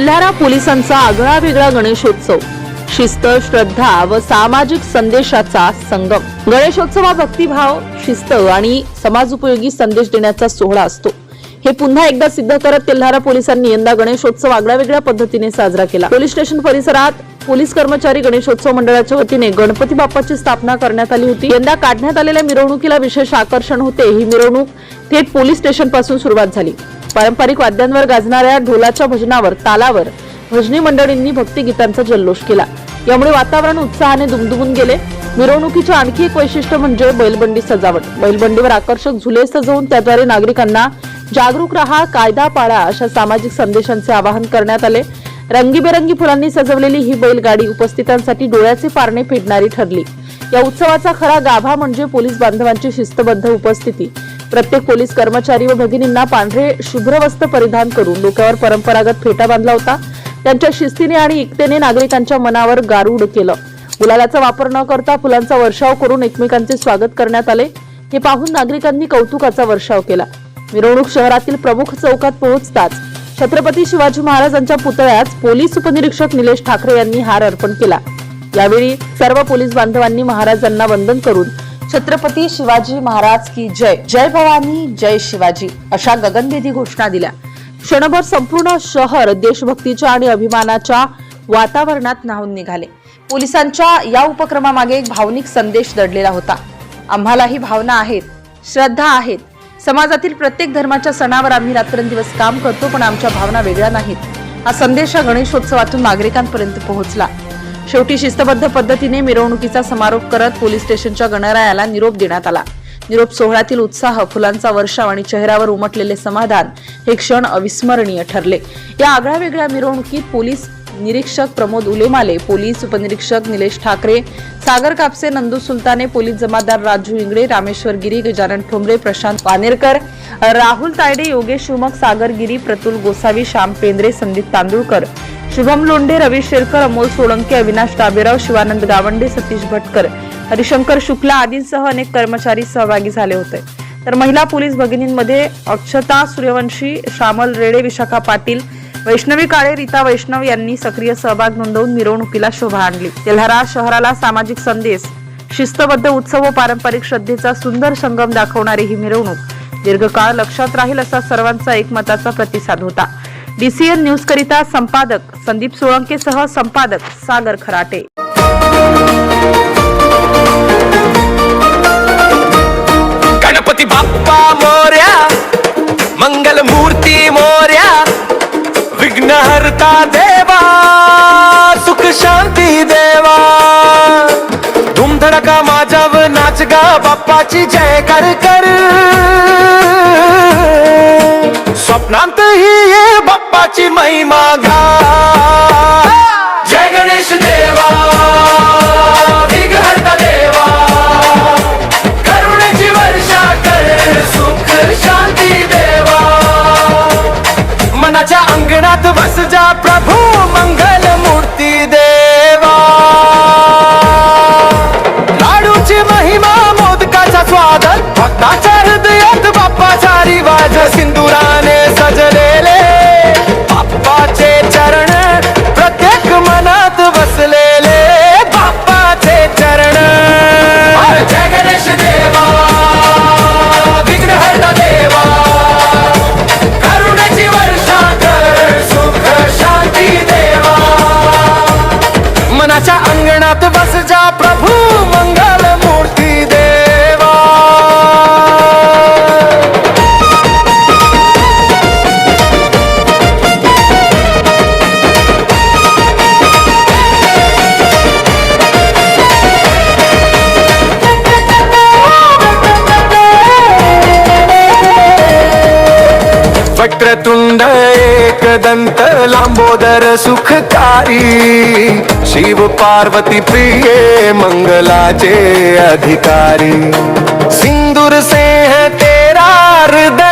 तेल्हारा पोलिसांचा आगळा वेगळा गणेशोत्सव शिस्त श्रद्धा व सामाजिक संदेशाचा संगम. गणेशोत्सव हा भक्तिभाव शिस्त आणि समाजोपयोगी संदेश देण्याचा सोहळा असतो. हे पुन्हा एकदा सिद्ध करत तेल्हारा पोलिसांनी यंदा गणेशोत्सव आगळ्या वेगळ्या पद्धतीने साजरा केला. पोलीस स्टेशन परिसरात पोलीस कर्मचारी गणेशोत्सव मंडळाच्या वतीने गणपती बाप्पाची स्थापना करण्यात आली होती. यंदा काढण्यात आलेल्या मिरवणुकीला विशेष आकर्षण होते. ही मिरवणूक थेट पोलीस स्टेशनपासून सुरुवात झाली. पारंपरिक वाद्यांवर गाजणाऱ्या ढोलाच्या भजनावर तालावर भजनी मंडळींनी भक्तिगीतांचा जल्लोष केला. यामुळे वातावरण उत्साहाने दुमदुमून गेले. मिरवणुकीचे आणखी एक वैशिष्ट्य म्हणजे बैलबंडी सजावट. बैलबंडीवर आकर्षक झुले सजवून त्याद्वारे नागरिकांना जागरूक रहा कायदा पाळा अशा सामाजिक संदेशांचे आवाहन करण्यात आले. रंगीबेरंगी फुलांनी सजवलेली ही बैलगाडी उपस्थितांसाठी डोळ्याचे पारणे फेडणारी ठरली. या उत्सवाचा खरा गाभा म्हणजे पोलीस बांधवांची शिस्तबद्ध उपस्थिती. प्रत्येक पोलीस कर्मचारी व भगिनींना पांढरे शुभ्र वस्त्र परिधान करून डोक्यावर परंपरागत फेटा बांधला होता. त्यांच्या शिस्तीने आणि एकतेने नागरिकांच्या मनावर गारूड केलं. गुलालाचा वापर न करता फुलांचा वर्षाव करून एकमेकांचे स्वागत करण्यात आले. हे पाहून नागरिकांनी कौतुकाचा वर्षाव केला. मिरवणूक शहरातील प्रमुख चौकात पोहोचताच छत्रपती शिवाजी महाराजांच्या पुतळ्यास पोलीस उपनिरीक्षक निलेश ठाकरे यांनी हार अर्पण केला. यावेळी सर्व पोलीस बांधवांनी महाराजांना वंदन करून छत्रपती शिवाजी महाराज की जय. जय भवानी जय शिवाजी अशा गगनभेदी घोषणा दिल्या. क्षणभर संपूर्ण शहर देशभक्तीच्या आणि अभिमानाच्या वातावरणात न्हावून निघाले. पोलिसांच्या या उपक्रमामागे एक भावनिक संदेश दडलेला होता. आम्हालाही भावना आहेत श्रद्धा आहेत. समाजातील प्रत्येक धर्माच्या सणावर आम्ही रात्रंदिवस काम करतो पण आमच्या भावना वेगळ्या नाहीत. हा संदेश गणेशोत्सवातून नागरिकांपर्यंत पोहोचला. शेवटी शिस्तबद्ध पद्धतीने मिरवणुकीचा समारोप करत पोलीस स्टेशनच्या गणरायाला निरोप देण्यात आला. निरोप सोहळ्यातील उत्साह फुलांचा वर्षाव आणि चेहऱ्यावर उमटलेले समाधान हे क्षण अविस्मरणीय ठरले. या आगळ्या वेगळ्या मिरवणुकीत पोलीस निरीक्षक प्रमोद उलेमाले पोलीस उपनिरीक्षक निलेश ठाकरे सागर कापसे नंदू सुलताने पोलीस जमादार राजू इंगळे रामेश्वर गिरी गजानन ठोंबरे प्रशांत पानेरकर राहुल तायडे योगेश शुमक सागर गिरी प्रतुल गोसावी श्याम पेंद्रे संदीप तांदुळकर. शुभम लोंढे रवी शेरकर अमोल सोळंके अविनाश डाबेराव शिवानंद गावंडे सतीश भटकर हरिशंकर शुक्ला आदींसह अनेक कर्मचारी सहभागी झाले होते. तर महिला पोलीस भगिनींमध्ये अक्षता सूर्यवंशी श्यामल रेडे विशाखा पाटील वैष्णवी काळे रीता वैष्णव यांनी सक्रिय सहभाग नोंदवून मिरवणुकीला शोभा आणली. तेल्हारा शहराला सामाजिक संदेश शिस्तबद्ध उत्सव व पारंपरिक श्रद्धेचा सुंदर संगम दाखवणारी ही मिरवणूक दीर्घकाळ लक्षात राहील असा सर्वांचा एकमताचा प्रतिसाद होता. डीसीएन न्यूज करिता संपादक संदीप सोळंके सह संपादक सागर खराटे. गणपती बाप्पा मोर्या मंगल मूर्ती मोर्या हरता देवा सुख शांती देवा. धुमधडका माझ्याव नाच गा बाप्पाची जय कर कर. स्वप्नांत ही ये बाप्पाची महिमा गा अंगणात बस जा प्रभू मंगल बस जा प्रभू मंगल मूर्ती देवा. वक्रतुंड एकदंत लांबोदर सुखकारी. शिव पार्वती प्रिय मंगलाचे अधिकारी. सिंदूर से है तेरा हृदय